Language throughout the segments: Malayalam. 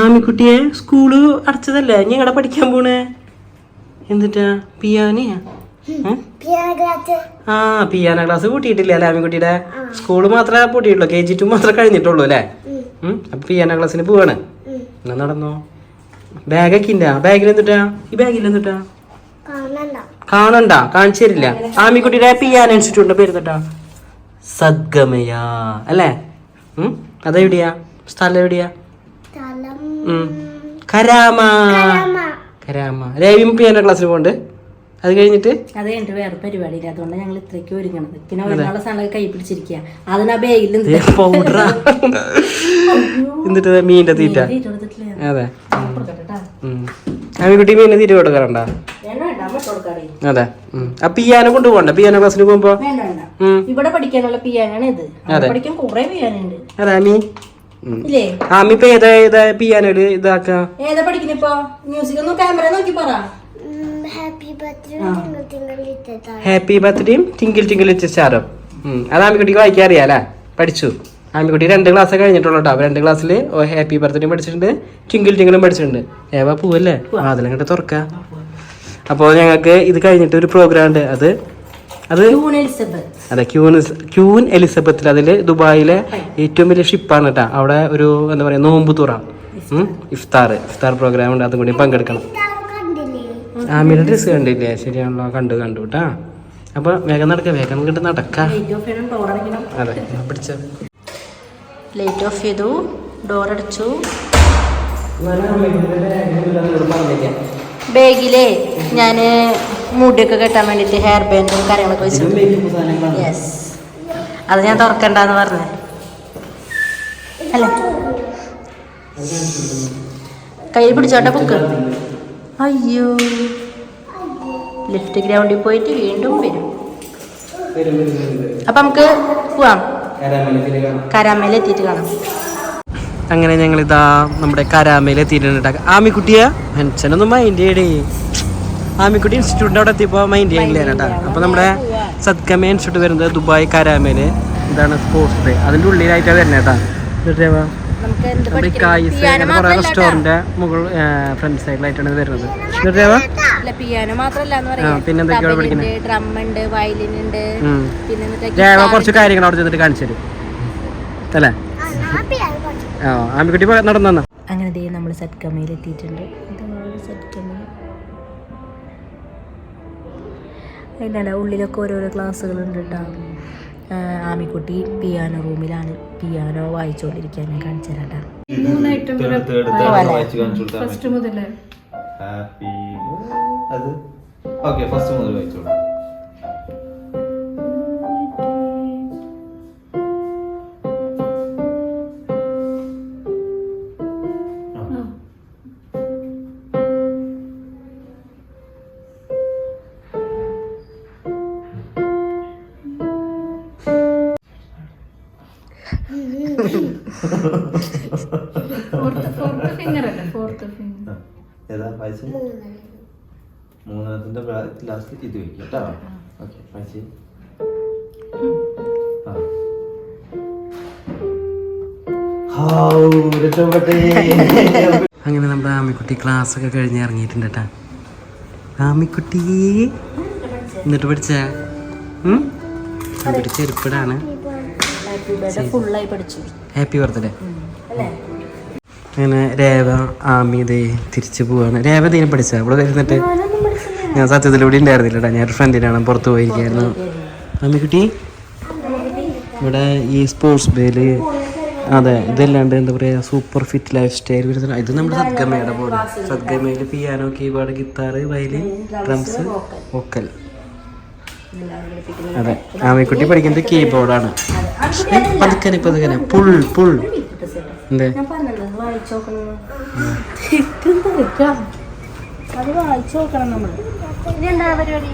ആമിക്കുട്ടിയെ സ്കൂൾ അടച്ചതല്ലേ? ഇനി എങ്ങടെ പഠിക്കാൻ പോണേ? എന്നിട്ടാ പിയാനിയാ? ആ പിയാന ക്ലാസ് പൂട്ടിയിട്ടില്ല അല്ലേ ആമിക്കുട്ടിയുടെ? സ്കൂൾ മാത്രമേ പൂട്ടിയിട്ടുള്ളൂ കെ ജി ടു മാത്രമേ കഴിഞ്ഞിട്ടുള്ളൂ അല്ലേ? അപ്പൊ പിയാന ക്ലാസ്സിന് പോവാണ്. എന്നാ നടന്നോ? ബാഗൊക്കെ ഇല്ല ബാഗിൽ എന്നിട്ടാ ഈ ബാഗിൽ എന്നിട്ടാ കാണണ്ട കാണിച്ചു തരില്ല. ആമിക്കുട്ടിയുടെ പിയാന ഇൻസ്റ്റിറ്റ്യൂട്ടിന്റെ പേര് എന്നിട്ടാ സദ്ഗമയ അല്ലേ? അതെവിടെയാ? സ്ഥലം എവിടെയാ. കരാമ. കരാമ. രവിയും പിയാനോ ക്ലാസ്സിൽ പോണ്ട് അത് കഴിഞ്ഞിട്ട്? അത് കഴിഞ്ഞിട്ട് വേറെ പരിപാടി ഇല്ല അതുകൊണ്ട് ഞങ്ങൾ ഇത്രയ്ക്ക് ഒരുങ്ങണത്. പിന്നെ ഒരുപാട് സാധനം കൈ പിടിച്ചിരിക്കുക അതിനാ ബേഗിൽ പൗഡർ എന്നിട്ട് മീനിന്റെ തീറ്റ. അതെ. ആമിക്കുട്ടി മീനിന്റെ തീറ്റ കൊടുക്കാറുണ്ട? അതെ. ആ പിയാനോ കൊണ്ടുപോകണ്ട പിയാനോ ക്ലാസ്സിൽ പോകുമ്പോ? ഇവിടെ പഠിക്കാനുള്ള പിയാനാണ് ഇത് പഠിക്കാൻ കുറെ പിയാനുണ്ട്. അതെ ആമി ഉം. ഇല്ലേ ആമി ഇപ്പൊ ഏതാ ഏതാ പിയാനോയിൽ ഇതാക്കാ? ഏതാ പഠിക്കുന്ന ഇപ്പൊ? മ്യൂസിക് ഒന്ന് ക്യാമറ നോക്കി പറ. ഹാപ്പി ബർത്ത്ഡേയും ടിങ്കിൾ ടിങ്കിൾ ഇച്ച സ്റ്റാറും അത് ആമിക്കുട്ടിക്ക് വായിക്കാൻ അറിയാലേ പഠിച്ചു. ആമിക്കുട്ടി രണ്ട് ക്ലാസ് കഴിഞ്ഞിട്ടുള്ളൂ കേട്ടോ രണ്ട് ക്ലാസ്സിൽ ഹാപ്പി ബർത്ത്ഡേയും പഠിച്ചിട്ടുണ്ട് ടിങ്കിൾ ടിങ്കിളും പഠിച്ചിട്ടുണ്ട്. ഏവാ പോവല്ലേ? അതിലങ്ങോട്ട് തുറക്ക. അപ്പോൾ ഞങ്ങൾക്ക് ഇത് കഴിഞ്ഞിട്ട് ഒരു പ്രോഗ്രാം ഉണ്ട്. അത് അത് അതെ ക്യൂൻ ക്യൂൻ എലിസബത്തിൽ അതിൽ ദുബായിലെ ഏറ്റവും വലിയ ഷിപ്പാണ് കേട്ടോ. അവിടെ ഒരു എന്താ പറയുക നോമ്പ് തുറ. ഇഫ്താർ. ഇഫ്താർ പ്രോഗ്രാം ഉണ്ട്. അതും കൂടി പങ്കെടുക്കണം. ആമിയുടെ ഡ്രസ് കണ്ടില്ലേ? ശരിയാണല്ലോ. കണ്ടു കണ്ടു കേട്ടാ. അപ്പൊ വേഗം നടക്ക വേഗം കണ്ട് നടക്ക. അതെ പിടിച്ച. ലൈറ്റ് ഓഫ് ചെയ്തു. ഡോർ അടച്ചു. ബാഗിലേ ഞാൻ മുടിയൊക്കെ കെട്ടാൻ വേണ്ടിയിട്ട് ഹെയർ ബാൻഡും കാര്യങ്ങളൊക്കെ വെച്ചിട്ടുണ്ട്. യെസ് അത് ഞാൻ തുറക്കണ്ടെന്ന് പറഞ്ഞേ. അല്ലേ? കയ്യിൽ പിടിച്ചോട്ടെ ബുക്ക് അയ്യോ. ലിഫ്റ്റ് ഗ്രൗണ്ടിൽ പോയിട്ട് വീണ്ടും വരും. അപ്പം നമുക്ക് പോവാം. കരാമേൽ എത്തിയിട്ട് കാണാം. അങ്ങനെ ഞങ്ങൾ ഇതാ നമ്മുടെ കരാമയിൽ എത്തിയിട്ടുണ്ട് ആമിക്കുട്ടിയാ മനുഷ്യനൊന്നും മൈൻഡ് ചെയ്യടേ. ആമിക്കുട്ടി ഇൻസ്റ്റിറ്റ്യൂട്ടിന്റെ അവിടെ എത്തിയപ്പോൾ മൈൻഡ് ചെയ്യില്ല കേട്ടോ. അപ്പോൾ നമ്മുടെ സദ്ഗമ ഇൻസ്റ്റിറ്റ്യൂട്ട് വരുന്നത് ദുബായ് കരാമേൽ. ഇതാണ് സ്പോർട്സ് ഡേ അതിന്റെ ഉള്ളിലായിട്ടാണ് വരുന്നത് കേട്ടോ. എന്നിട്ടേവാ നമുക്ക് എന്ത് നമ്മുടെ കായ്സ് കുറേ റെസ്റ്റോറന്റ് മുകൾ ഫ്രണ്ട് സൈഡിലായിട്ടാണ് ഇത് വരുന്നത്. പിന്നെന്തൊക്കെയാണ് പഠിക്കുന്നത്? ഡ്രം ഉണ്ട് വയലിൻ ഉണ്ട് പിന്നെ എന്നിട്ട് രേവ കുറച്ച് കാര്യങ്ങൾ അവിടെ ചെന്നിട്ട് കാണിച്ചു തരും. അല്ലേ? ആ ആമിക്കുട്ടി നടന്നു. അങ്ങനെ ദേ നമ്മൾ സെറ്റ് കമ്മയിൽ എത്തിയിട്ടുണ്ട് ഇതാണ് അതിന്റെ ഉള്ളിലൊക്കെ ഓരോരോ ക്ലാസ്സുകളുണ്ട് കേട്ടോ ആമിക്കുട്ടി പിയാനോ റൂമിലാണ് പിയാനോ വായിച്ചുകൊണ്ടിരിക്കാൻ ഞാൻ കാണിച്ചു തരാം ഫസ്റ്റ് മുതൽ ഹാപ്പി അത്. ഓക്കെ ഫസ്റ്റ് മുതൽ ഏതാ വായിച്ചു മൂന്നെണ്ണത്തിന്റെ ലാസ്റ്റ് ഇത് വയ്ക്കും കേട്ടോ. ഓക്കെ രക്ഷപ്പെട്ടേ. അങ്ങനെ നമ്മുടെ ആമിക്കുട്ടി ക്ലാസ് ഒക്കെ കഴിഞ്ഞ് ഇറങ്ങിയിട്ടുണ്ട് കേട്ടാ. ആമിക്കുട്ടി എന്നിട്ട് പഠിച്ച? പഠിച്ച ചെരുപ്പിടാണ്. ഹാപ്പി ബർത്ത്ഡേ അല്ലേ? അങ്ങനെ രേവ ആമിതേ തിരിച്ചു പോവാണ്. രേവ ഇതിനെ പഠിച്ച ഇവിടെ വരുന്നിട്ട് ഞാൻ സത്യത്തിൽ ഇവിടെ ഉണ്ടായിരുന്നില്ല ഞാൻ ഒരു ഫ്രണ്ടിനാണ് പുറത്ത് പോയിരിക്കായിരുന്നു. ആമിക്കുട്ടി ഇവിടെ ഈ സ്പോർട്സ് ബേൽ അതെ ഇതല്ലാണ്ട് എന്താ പറയുക സൂപ്പർ ഫിറ്റ് ലൈഫ് സ്റ്റൈൽ വരുന്ന ഇത് നമ്മുടെ സദ്ഗമയുടെ പോലെ സദ്ഗമയിൽ piano keyboard guitar violin drums vocal അതെ ആമിക്കുട്ടി പഠിക്കുന്നത് കീബോർഡാണ് പതുക്കനെ പതുക്കനെ പുൾ പുൾ എന്തേ വായിച്ചു നോക്കണം അത് വായിച്ചു നോക്കണം നമ്മൾ ഇനി എന്താ പരിപാടി?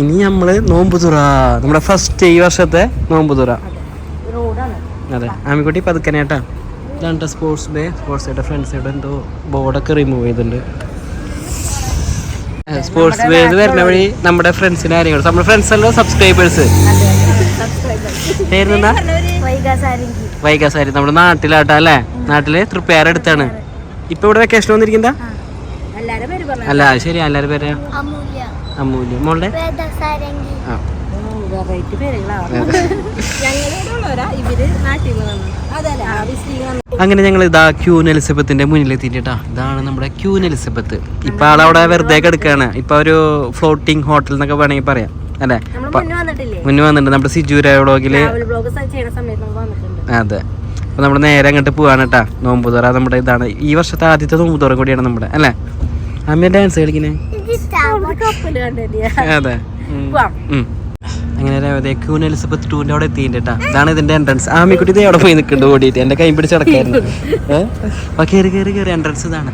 ഇനി നമ്മൾ നോമ്പ് തുറ. നമ്മുടെ ഫസ്റ്റ് ഈ വർഷത്തെ നോമ്പ് തുറ. അതെ. ആമിക്കുട്ടി പതുക്കനെ ഇതാണ് സ്പോർട്സ് ഡേ സ്പോർട്സ് ഡേയുടെ ഫ്രണ്ട്സ് ഇവിടെ എന്തോ ബോർഡൊക്കെ റിമൂവ് ചെയ്തിട്ടുണ്ട്. സ്പോർട്സ് ഡേ വരുന്ന വഴി നമ്മുടെ ഫ്രണ്ട്സിന് ആരെങ്കിലും നമ്മുടെ ഫ്രണ്ട്സ് അല്ലോ സബ്സ്ക്രൈബേഴ്സ് പേരെന്താ? വൈകാസാരി നമ്മുടെ നാട്ടിലാട്ടാ അല്ലേ? നാട്ടിൽ തൃപ്പയാർ അടുത്താണ് ഇപ്പൊ ഇവിടെ വെക്കേഷൻ വന്നിരിക്കുന്ന? അല്ല ശരി എല്ലാരും പേര് അമൂല്യ. അമ്മൂൽ മോളുടെ? അങ്ങനെ ഞങ്ങൾ ഇതാ ക്യൂൻ എലിസബത്തിന്റെ മുന്നിൽ എത്തിയിട്ടാ ഇതാണ് നമ്മുടെ ക്യൂൻ എലിസബത്ത് ഇപ്പൊ ആളവിടെ വെറുതെ കിടക്കാണ്. ഇപ്പൊ ഒരു ഫ്ലോട്ടിംഗ് ഹോട്ടൽ എന്നൊക്കെ വേണമെങ്കിൽ പറയാം. അല്ലെ? മുന്നേ വന്നിട്ടില്ലേ? മുന്നേ വന്നിട്ടുണ്ട്. നമ്മുടെ സിജൂര വ്ളോഗിൽ അതെ. അപ്പോൾ നമ്മൾ നേരെ അങ്ങോട്ട് പോവാണ് കേട്ടോ നോമ്പ് തുറ നമ്മുടെ ഇതാണ്. ഈ വർഷത്തെ ആദ്യത്തെ നോമ്പ് തുറ കൂടിയാണ് നമ്മുടെ അല്ലേ? അമ്മ ഡാൻസ് കണ്ടില്ല അതെ. അങ്ങനെ രേവതി ക്യൂൻ എലിസബത്ത് ടൂവിന്റെ അവിടെ എത്തിയിട്ട് കേട്ടോ ഇതാണ് ഇതിന്റെ എൻട്രൻസ് ആമിക്കുട്ടി ഇതേ അവിടെ പോയി നിൽക്കുന്നുണ്ട് ഓടിയിട്ട്. എന്റെ കൈ പിടിച്ച് കിടക്കായിരുന്നു ഏഹ് അപ്പൊ കയറി കയറി കയറി എൻട്രൻസ് ഇതാണ്.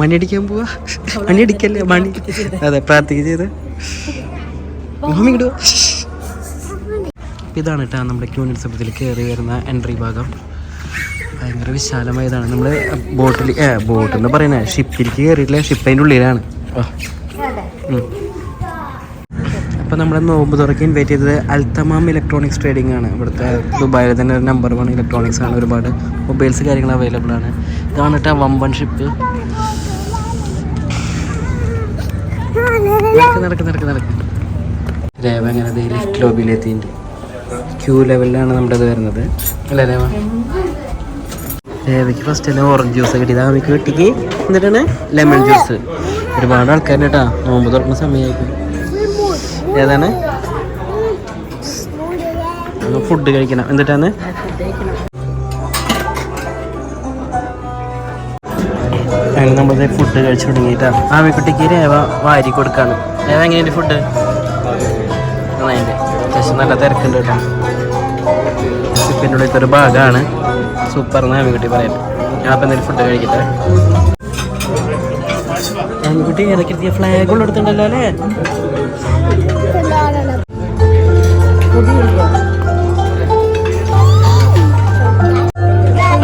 മണിയടിക്കാൻ പോവാ. മണിയടിക്കല്ലേ മണി. അതെ പ്രാർത്ഥിക്കുക ചെയ്ത്. മാമി ഇതാണ് കേട്ടോ നമ്മുടെ ക്യൂൻ എലിസബത്തിൽ കയറി വരുന്ന എൻട്രി ഭാഗം. ഭയങ്കര വിശാലമായതാണ്. നമ്മൾ ബോട്ടിൽ ബോട്ട് എന്ന് പറയുന്നത് ഷിപ്പിലേക്ക് കയറിയിട്ടില്ല? ഷിപ്പ് അതിന്റെ ഉള്ളിലാണ്. അപ്പോൾ നമ്മുടെ നോമ്പ് തുറക്ക് ഇൻവൈറ്റ് ചെയ്തത് അൽത്തമാം ഇലക്ട്രോണിക്സ് ട്രേഡിംഗ് ആണ്. ഇവിടുത്തെ ദുബായിൽ തന്നെ ഒരു നമ്പർ വൺ ഇലക്ട്രോണിക്സ് ആണ്. ഒരുപാട് മൊബൈൽസ് കാര്യങ്ങൾ അവൈലബിൾ ആണ്. ഇതാണ് കേട്ടോ വമ്പൻ ഷിപ്പ്. നടക്ക് നടക്ക് നടക്ക് രേവ അങ്ങനെ ലിഫ്റ്റ് ലോബിയിലെത്തിയിട്ടുണ്ട് ക്യൂ ലെവലിലാണ് നമ്മുടെ ഇത് വരുന്നത് അല്ലേ രേവ ഫസ്റ്റ് തന്നെ ഓറഞ്ച് ജ്യൂസ് കിട്ടിയത് ആമിക്ക് കിട്ടിക്ക് എന്നിട്ടാണ് ലെമൺ ജ്യൂസ് ഒരുപാട് ആൾക്കാരുണ്ട് കേട്ടാ. നോമ്പ് തുറക്കുന്ന സമയമായിരിക്കും. ഏതാണ്? ഫുഡ് കഴിക്കണം. എന്നിട്ടാണ് അങ്ങനെ നമ്മളത് ഫുഡ് കഴിച്ചു തുടങ്ങിയിട്ടാണ് ആമിക്കുട്ടിക്ക് രേവ വാരി കൊടുക്കാണ്. രേവ എങ്ങനെയുണ്ട് ഫുഡ് നന്നായിട്ട് അത്യാവശ്യം നല്ല തിരക്കുണ്ട് കേട്ടോ. സിപ്പിന്റെ ഉള്ളിലത്തെ ഒരു ഭാഗമാണ്. സൂപ്പർ എന്ന് ആമിക്കുട്ടി ഞാൻ അപ്പം എന്തെങ്കിലും ഫുഡ് കഴിക്കട്ടെ. ആമിക്കുട്ടി ഇടയ്ക്ക് ഫ്ലാഗ് ഉള്ള എടുത്തിട്ടുണ്ടല്ലോ അല്ലേ?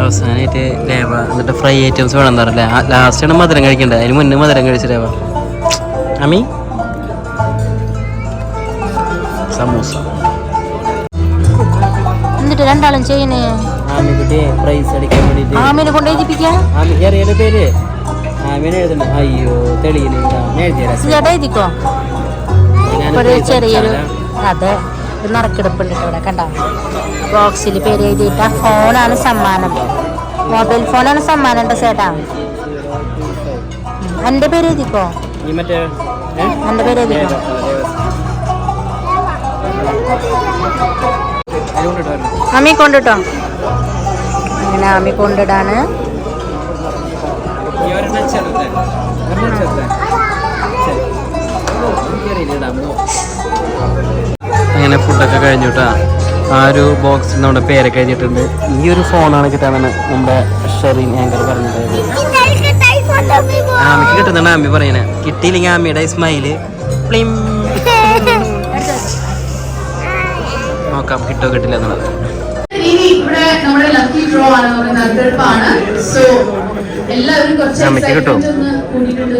അവസാനമായിട്ട് രേവ എന്നിട്ട് ഫ്രൈ ഐറ്റംസ് വേണം എന്നറിയില്ലേ ലാസ്റ്റാണ് മധുരം കഴിക്കേണ്ടത്. അതിന് മുന്നേ മധുരം കഴിച്ചു രേവ. അമ്മി സമൂസ. എന്നിട്ട് രണ്ടാളും ചെയ്യണേ ആമിക്കുട്ടി പ്രൈസ് അടിക്കാൻ വേണ്ടിട്ട്. ആമിനെ കൊണ്ട് എഴുതിപ്പിക്കാം? ആമിക്ക് അറിയാലോ പേര്? ആമിനെ അയ്യോ തെളിയില്ല? എഴുതിക്കോ? ഒരു ചെറിയൊരു അതെ ഒരു നറുക്കെടുപ്പുണ്ട് ഇവിടെ കണ്ട? ബോക്സിൽ പേര് എഴുതിയിട്ട ഫോണാണ് സമ്മാനം. മൊബൈൽ ഫോണാണ് സമ്മാനം ഉണ്ട് ചേട്ടാ? എന്റെ പേര് എഴുതിക്കോ? എന്റെ? എന്റെ പേര് എഴുതിക്കോ. അമ്മി കൊണ്ടിട്ടോ അങ്ങനെ അമ്മി കൊണ്ടിടാണ്? അങ്ങനെ ഫുഡൊക്കെ കഴിഞ്ഞിട്ടാ. ആ ഒരു ബോക്സിൽ നമ്മുടെ പേരൊക്കെ കഴിഞ്ഞിട്ടുണ്ട് ഈ ഒരു ഫോണാണ് കിട്ടാനാണ് നമ്മുടെ ഷെറിൻ ആങ്കർ പറഞ്ഞിട്ടുണ്ടായിരുന്നു ആമിക്ക് കിട്ടുന്നുണ്ട് ആമി പറയണേ കിട്ടിയില്ലെങ്കിൽ ആമിയുടെ സ്മൈൽ പ്ലിം.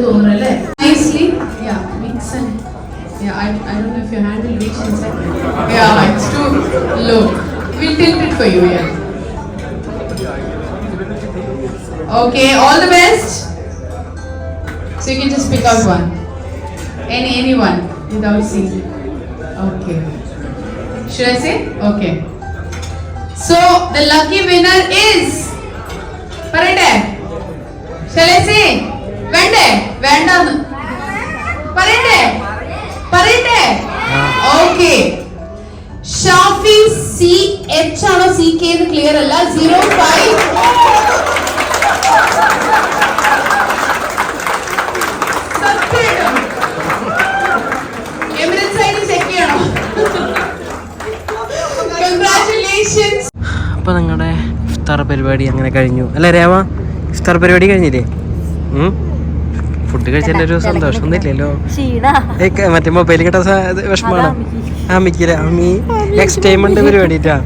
തോന്നുന്നു അല്ലേ nicely yeah mix and Yeah, I, I don't know if your hand will reach inside. Yeah, it's too low. We'll tilt it for you, yeah. Okay, all the best. So you can just pick out one. Any, anyone without seeing. Okay. Should I say? Okay. So the lucky winner is പറയട്ടെ? Shall I say? വേണ്ടേ? വേണ്ടെന്ന്. പറയട്ടെ? പറയട്ടെ? ഓക്കെ ഷാഫി സി എച്ച് ആണോ സി കെ എന്ന് ക്ലിയർ അല്ല. സീറോ ഫൈവ് അപ്പോൾ നിങ്ങളുടെ ഇഫ്താർ പരിപാടി അങ്ങനെ കഴിഞ്ഞു. അല്ലേ രേവ? ഇഫ്താർ പരിപാടി കഴിഞ്ഞില്ലേ? ഫുഡ് കഴിച്ചതിന്റെ ഒരു സന്തോഷം ഒന്നും ഇല്ലല്ലോ. മറ്റേ മൊബൈൽ കിട്ടാൻ വിഷമമാണ്? അമ്മിക്കില്ല അമ്മി നെക്സ്റ്റ് ടൈം ഉണ്ട് പരിപാടിട്ടാ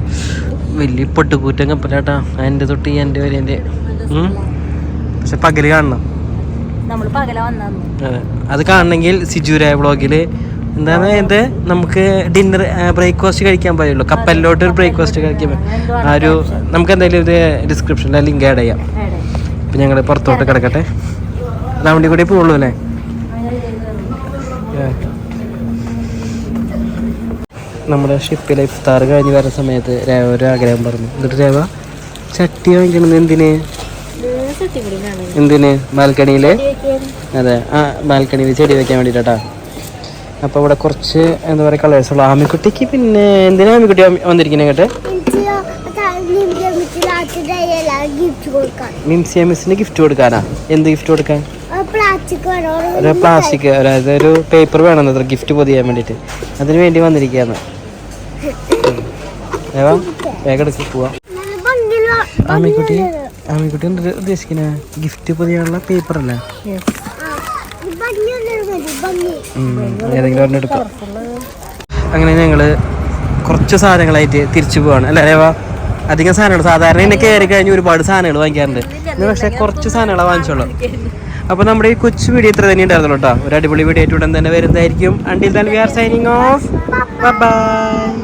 വലിയ പൊട്ടുകൂറ്റം കപ്പലാട്ടാ എന്റെ തൊട്ട് എന്റെ വരെ എന്റെ പക്ഷെ പകൽ കാണണം. അതെ. അത് കാണണമെങ്കിൽ സിജുരായ വ്ളോഗിൽ എന്താണ് ഇത്? നമുക്ക് ഡിന്നർ ബ്രേക്ക്ഫാസ്റ്റ് കഴിക്കാൻ പറ്റുള്ളൂ കപ്പലിലോട്ട് ഒരു ബ്രേക്ക്ഫാസ്റ്റ് കഴിക്കാൻ പറ്റും. ആ ഒരു നമുക്ക് എന്തായാലും ഇത് ഡിസ്ക്രിപ്ഷനിൽ ലിങ്ക് ആഡ് ചെയ്യാം. അപ്പം ഞങ്ങൾ പുറത്തോട്ട് കിടക്കട്ടെ. റൗണ്ടിൽ കൂടി പോവുള്ളൂ അല്ലേ? നമ്മുടെ ഷിപ്പിലെ ഇഫ്താർ കഴിഞ്ഞ് വരുന്ന സമയത്ത് രേവ ഒരു ആഗ്രഹം പറഞ്ഞു. എന്നിട്ട് രേവ ചട്ടി വാങ്ങിക്കണത് എന്തിന്? എന്തിന്? ബാൽക്കണിയിൽ അതെ. ആ ബാൽക്കണിയിൽ ചെടി വെക്കാൻ വേണ്ടിട്ടാ അപ്പൊ ഇവിടെ കുറച്ച് എന്താ പറയാ കളേഴ്സ് ഉള്ള ആമിക്കുട്ടിക്ക് പിന്നെ എന്തിനാ ആമിക്കുട്ടി വന്ന് വന്നിരിക്കുന്നത് കേട്ടെ മിംസിയ മിസ്സിന് ഗിഫ്റ്റ് കൊടുക്കാനാ? എന്ത് ഗിഫ്റ്റ് കൊടുക്കാൻ? പ്ലാസ്റ്റിക് ഒരു പ്ലാസ്റ്റിക് അതായത് ഒരു പേപ്പർ വേണം അത്ര ഗിഫ്റ്റ് പൊതിയാൻ വേണ്ടിയിട്ട്. അതിന് വേണ്ടി വന്നിരിക്കുകയാണ് ഏവാ വേഗം എടുക്ക് പോവാം. ആമിക്കുട്ടി ആമിക്കുട്ടി ഉദ്ദേശിക്കണേ ഗിഫ്റ്റ് പൊതിയാനുള്ള പേപ്പർ അല്ലേ? ഏതെങ്കിലും അങ്ങനെ ഞങ്ങൾ കുറച്ച് സാധനങ്ങളായിട്ട് തിരിച്ചു പോവാണ്. അല്ലേ അധികം സാധനങ്ങൾ സാധാരണ എന്നെ കയറി കഴിഞ്ഞ് ഒരുപാട് സാധനങ്ങൾ വാങ്ങിക്കാറുണ്ട്. ഇന്ന് പക്ഷേ കുറച്ച് സാധനങ്ങളാണ് വാങ്ങിച്ചോളൂ അപ്പോൾ നമ്മുടെ ഈ കൊച്ചു വീഡിയോ ഇത്ര തന്നെ ഉണ്ടായിരുന്നുള്ളൂ കേട്ടോ ഒരു അടിപൊളി വീഡിയോ ആയിട്ട് ഉടൻ തന്നെ വരുന്നതായിരിക്കും. അണ്ടിൽ തന്നെ we are signing off bye